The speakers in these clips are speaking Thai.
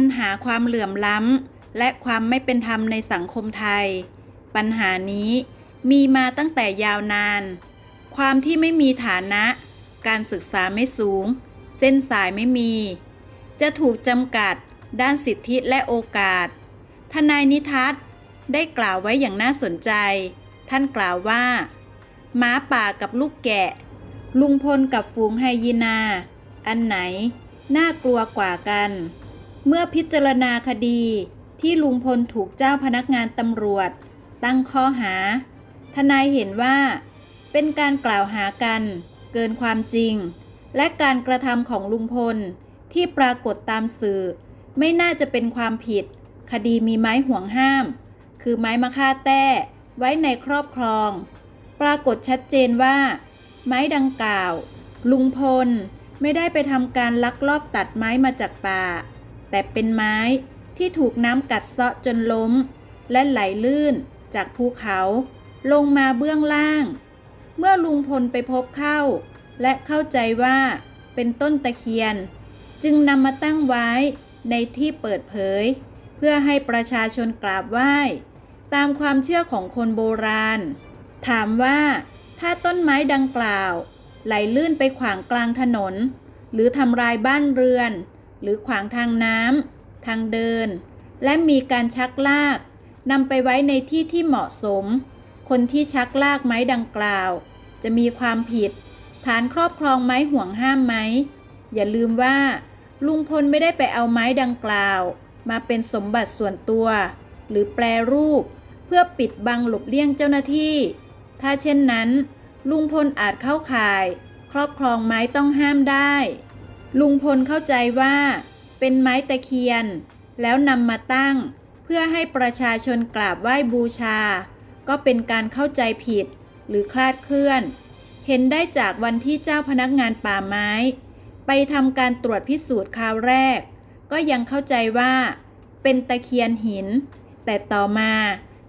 ปัญหาความเหลื่อมล้ำ และความไม่เป็นธรรมในสังคมไทย ปัญหานี้มีมาตั้งแต่ยาวนาน ความที่ไม่มีฐานะ การศึกษาไม่สูง เส้นสายไม่มี จะถูกจำกัดด้านสิทธิและโอกาส ทนายนิทัศน์ได้กล่าวไว้อย่างน่าสนใจ ท่านกล่าวว่าหมาป่ากับลูกแกะ ลุงพลกับฝูงไฮยีนา อันไหน น่ากลัวกว่ากัน เมื่อพิจารณาคดีที่ลุงพลถูกเจ้าพนักงานตำรวจ ตั้งข้อหา ทนายเห็นว่า เป็นการกล่าวหากัน เกินความจริง และการกระทำของลุงพลที่ปรากฏตามสื่อ ไม่น่าจะเป็นความผิด คดีมีไม้ห่วงห้าม คือไม้มะค่าแต้ไว้ในครอบครอง ปรากฏชัดเจนว่า ไม้ดังกล่าว ลุงพลไม่ได้ไปทำการลักลอบตัดไม้มาจากป่า แต่เป็นไม้ที่ถูกน้ำกัดเซาะจนล้ม และไหลลื่นจากภูเขาลงมาเบื้องล่าง เมื่อลุงพลไปพบเข้า และเข้าใจว่าเป็นต้นตะเคียน จึงนำมาตั้งไว้ในที่เปิดเผย เพื่อให้ประชาชนกราบไหว้ ตามความเชื่อของคนโบราณ ถามว่าถ้าต้นไม้ดังกล่าว ไหลลื่นไปขวางกลางถนน หรือทำลายบ้านเรือน หรือขวางทางน้ำทางเดิน และมีการชักลากนำไปไว้ในที่ที่เหมาะสม คนที่ชักลากไม้ดังกล่าว จะมีความผิด ฐานครอบครองไม้ห่วงห้ามไหมอย่าลืมว่า ลุงพลไม่ได้ไปเอาไม้ดังกล่าว มาเป็นสมบัติส่วนตัว หรือแปลรูป เพื่อปิดบังหลบเลี่ยงเจ้าหน้าที่ ถ้าเช่นนั้น ลุงพลอาจเข้าข่าย ครอบครองไม้ต้องห้ามได้ ลุงพลเข้าใจว่า เป็นไม้ตะเคียน แล้วนำมาตั้ง เพื่อให้ประชาชนกราบไหว้บูชา ก็เป็นการเข้าใจผิดหรือคลาดเคลื่อน เห็นได้จากวันที่เจ้าพนักงานป่าไม้ ไปทำการตรวจพิสูจน์คราวแรก ก็ยังเข้าใจว่า เป็นตะเคียนหิน แต่ต่อมา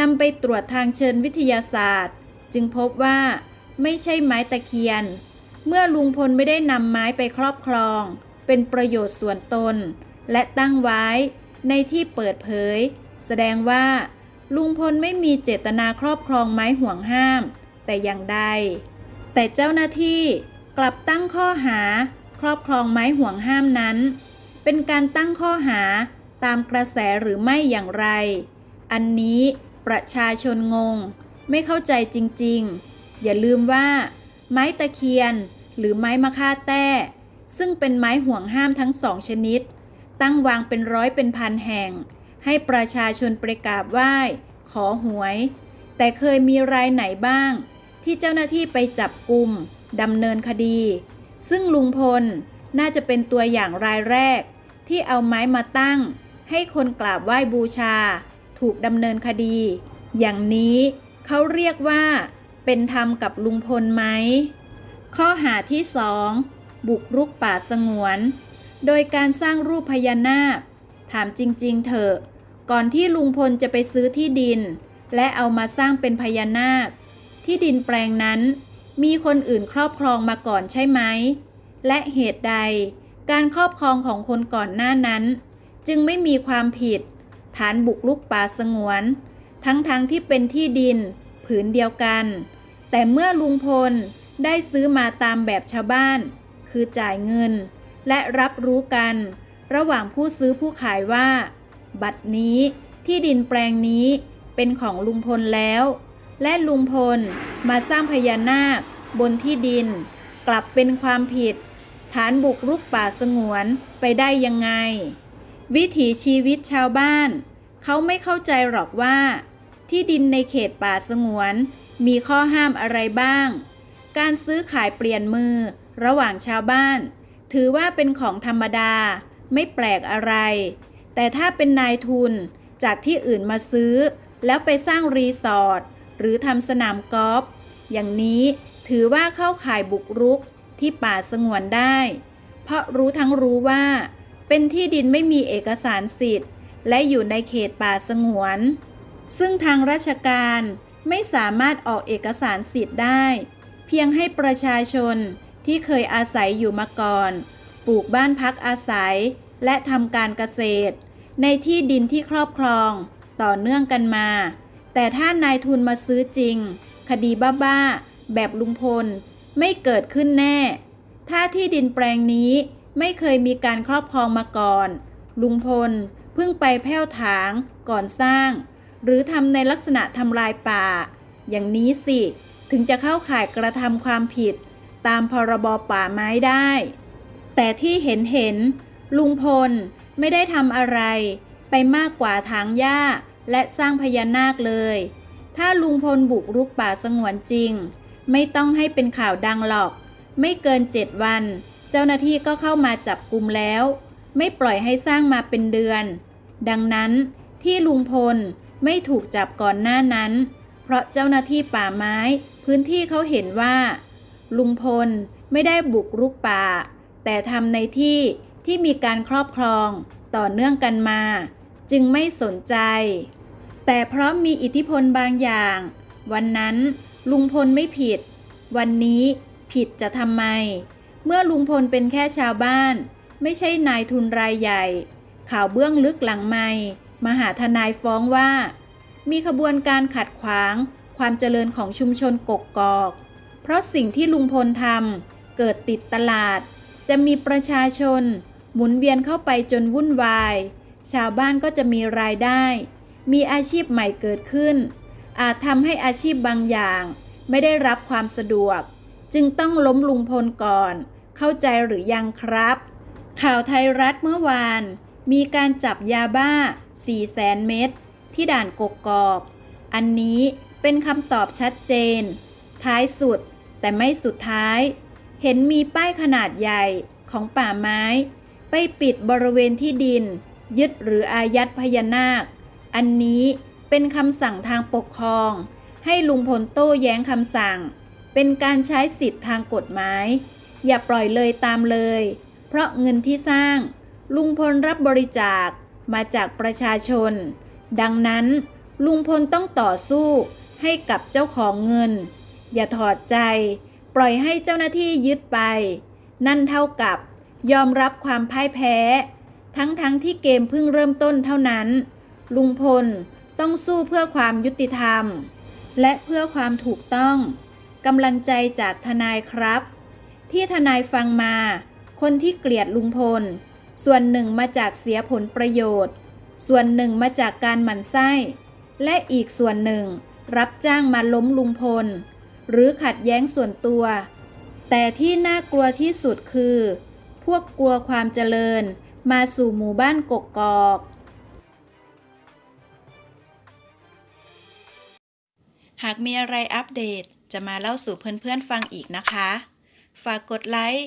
นำไปตรวจทางเชิงวิทยาศาสตร์ จึงพบว่าไม่ใช่ไม้ตะเคียน เมื่อลุงพลไม่ได้นำไม้ไปครอบครอง เป็นประโยชน์ส่วนตน และตั้งไว้ในที่เปิดเผย แสดงว่า ลุงพลไม่มีเจตนาครอบครองไม้ห่วงห้าม แต่อย่างใด แต่เจ้าหน้าที่กลับตั้งข้อหา ครอบครองไม้ห่วงห้ามนั้น เป็นการตั้งข้อหาตามกระแสหรือไม่อย่างไร อันนี้ประชาชนงง ไม่เข้าใจจริงๆ อย่าลืมว่า ไม้ตะเคียน หรือไม้มะค่าแต้ ซึ่งเป็นไม้ห่วงห้ามทั้งสองชนิด ตั้งวางเป็นร้อยเป็นพันแห่ง ให้ประชาชนประกราบไหว้ ขอหวย แต่เคยมีรายไหนบ้าง ที่เจ้าหน้าที่ไปจับกลุ่มดำเนินคดี ซึ่งลุงพลน่าจะเป็นตัวอย่างรายแรก ที่เอาไม้มาตั้ง ให้คนกราบไหว้บูชา ถูกดำเนินคดี อย่างนี้เขาเรียกว่า เป็นธรรมกับลุงพลไหม ข้อหาที่สองบุกรุกป่าสงวน โดยการสร้างรูปพญานาค ถามจริงๆ เถอะ ก่อนที่ลุงพลจะไปซื้อที่ดิน และเอามาสร้างเป็นพญานาค ที่ดินแปลงนั้นมีคนอื่นครอบครองมาก่อนใช่ไหม และเหตุใด การครอบครองของคนก่อนหน้านั้น จึงไม่มีความผิด ฐานบุกลุกป่าสงวน ทั้งๆทที่เป็นที่ดิน ผืนเดียวกัน แต่เมื่อลุงพลได้ซื้อมาตามแบบชาวบ้าน คือจ่ายเงิน และรับรู้กัน ระหว่างผู้ซื้อผู้ขายว่า บัตรนี้ที่ดินแปลงนี้เป็นของลุงพลแล้ว และลุงพลมาสร้างพญานาคบนที่ดิน กลับเป็นความผิด ฐานบุกรุกป่าสงวนไปได้ยังไง วิถีชีวิตชาวบ้าน เขาไม่เข้าใจหรอกว่า ที่ดินในเขตป่าสงวน มีข้อห้ามอะไรบ้าง การซื้อขายเปลี่ยนมือ ระหว่างชาวบ้าน ถือว่าเป็นของธรรมดา ไม่แปลกอะไร แต่ถ้าเป็นนายทุนจากที่อื่นมาซื้อ แล้วไปสร้างรีสอร์ทหรือทำสนามกอล์ฟอย่างนี้ถือว่าเข้าข่ายบุกรุกที่ป่าสงวนได้ เพราะรู้ทั้งรู้ว่า เป็นที่ดินไม่มีเอกสารสิทธิ์ และอยู่ในเขตป่าสงวน ซึ่งทางราชการไม่สามารถออกเอกสารสิทธิ์ได้ เพียงให้ประชาชนที่เคยอาศัยอยู่มาก่อน ปลูกบ้านพักอาศัย และทำการเกษตร ในที่ดินที่ครอบครอง ต่อเนื่องกันมา แต่ถ้านายทุนมาซื้อจริง คดีบ้าๆ แบบลุงพล ไม่เกิดขึ้นแน่ ถ้าที่ดินแปลงนี้ไม่เคยมีการครอบครองมาก่อน ลุงพลเพิ่งไปแผ้วถางก่อนสร้าง หรือทำในลักษณะทำลายป่า อย่างนี้สิ ถึงจะเข้าข่ายกระทำความผิด ตามพรบป่าไม้ได้ แต่ที่เห็นเห็น ลุงพลไม่ได้ทำอะไร ไปมากกว่าถางหญ้าและสร้างพญานาคเลย ถ้าลุงพลบุกรุกป่าสงวนจริง ไม่ต้องให้เป็นข่าวดังหรอก ไม่เกินเจ็ดวัน เจ้าหน้าที่ก็เข้ามาจับกลุ่มแล้ว ไม่ปล่อยให้สร้างมาเป็นเดือน ดังนั้นที่ลุงพล ไม่ถูกจับก่อนหน้านั้น เพราะเจ้าหน้าที่ป่าไม้ พื้นที่เขาเห็นว่า ลุงพลไม่ได้บุกรุกป่า แต่ทำในที่ที่มีการครอบครองต่อเนื่องกันมา จึงไม่สนใจ แต่เพราะมีอิทธิพลบางอย่าง วันนั้นลุงพลไม่ผิด วันนี้ผิดจะทำไม เมื่อลุงพลเป็นแค่ชาวบ้าน ไม่ใช่นายทุนรายใหญ่ ข่าวเบื้องลึกหลังไม่ มาหาทนายฟ้องว่า มีขบวนการขัดขวาง ความเจริญของชุมชนกกกอก เพราะสิ่งที่ลุงพลทำเกิดติดตลาด จะมีประชาชน หมุนเวียนเข้าไปจนวุ่นวาย ชาวบ้านก็จะมีรายได้ มีอาชีพใหม่เกิดขึ้น อาจทำให้อาชีพบางอย่าง ไม่ได้รับความสะดวก จึงต้องล้มลุงพลก่อน เข้าใจหรือยังครับ ข่าวไทยรัฐเมื่อวาน มีการจับยาบ้า 4 แสนเม็ดที่ด่านกกกอก อันนี้เป็นคำตอบชัดเจน ท้ายสุดแต่ไม่สุดท้าย เห็นมีป้ายขนาดใหญ่ของป่าไม้ ไปปิดบริเวณที่ดิน ยึดหรืออายัดพญานาค อันนี้เป็นคำสั่งทางปกครอง ให้ลุงพลโต้แย้งคำสั่ง เป็นการใช้สิทธิ์ทางกฎหมาย อย่าปล่อยเลยตามเลย เพราะเงินที่สร้าง ลุงพลรับบริจาคมาจากประชาชน ดังนั้น ลุงพลต้องต่อสู้ให้กับเจ้าของเงิน อย่าถอดใจ ปล่อยให้เจ้าหน้าที่ยึดไป นั่นเท่ากับยอมรับความพ่ายแพ้ ทั้งๆทที่เกมเพิ่งเริ่มต้นเท่านั้น ลุงพลต้องสู้เพื่อความยุติธรรม และเพื่อความถูกต้องกำลังใจจากทนายครับ ที่ทนายฟังมา คนที่เกลียดลุงพล ส่วนหนึ่งมาจากเสียผลประโยชน์ ส่วนหนึ่งมาจากการหมั่นไส้ และอีกส่วนหนึ่งรับจ้างมาล้มลุงพล หรือขัดแย้งส่วนตัว แต่ที่น่ากลัวที่สุดคือ พวกกลัวความเจริญมาสู่หมู่บ้านกกกอก หากมีอะไรอัปเดตจะมาเล่าสู่เพื่อนๆฟังอีกนะคะ ฝากกดไลค์